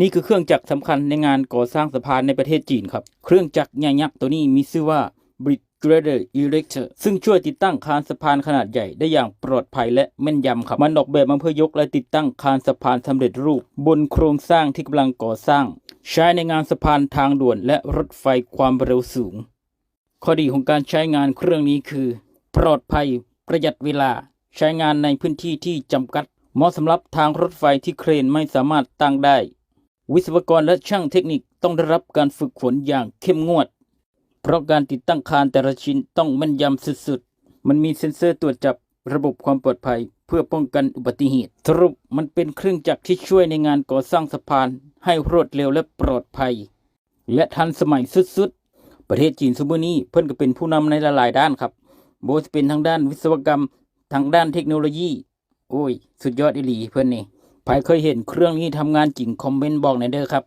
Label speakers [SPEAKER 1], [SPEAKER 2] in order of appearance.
[SPEAKER 1] นี่คือเครื่องจักรสำคัญในงานก่อสร้างสะพานในประเทศจีนครับ เครื่องจักรใหญ่ยักษ์ตัวนี้มีชื่อว่า Bridge Grader Erector ซึ่งช่วยติดตั้งคานสะพานขนาดใหญ่ได้อย่างปลอดภัยและแม่นยำครับ มันออกแบบมาเพื่อยกและติดตั้งคานสะพานสำเร็จรูป บนโครงสร้างที่กำลังก่อสร้าง ใช้ในงานสะพานทางด่วนและรถไฟความเร็วสูง ข้อดีของการใช้งานเครื่องนี้คือ ปลอดภัย ประหยัดเวลา ใช้งานในพื้นที่ที่จำกัดเหมาะสำหรับทางรถไฟที่เครนไม่สามารถตั้งได้ วิศวกรและช่างเทคนิคต้องได้รับการฝึกฝนอย่างเข้มงวด เพราะการติดตั้งคานแต่ละชิ้นต้องแม่นยำสุดๆ มันมีเซ็นเซอร์ตรวจจับระบบความปลอดภัยเพื่อป้องกันอุบัติเหตุ สรุปมันเป็นเครื่องจักรที่ช่วยในงานก่อสร้างสะพาน ให้รวดเร็วและปลอดภัย และทันสมัยสุดๆ ประเทศจีนสมัยนี้เพิ่นก็เป็นผู้นำในหลายๆด้านครับโบจะเป็นทางด้านวิศวกรรมทางด้านเทคโนโลยี โอ้ย สุดยอดอีหลีเพิ่อนนี่ ใครเคยเห็นเครื่องนี้ทำงานจริงคอมเมนต์บอกหน่อยเด้อครับ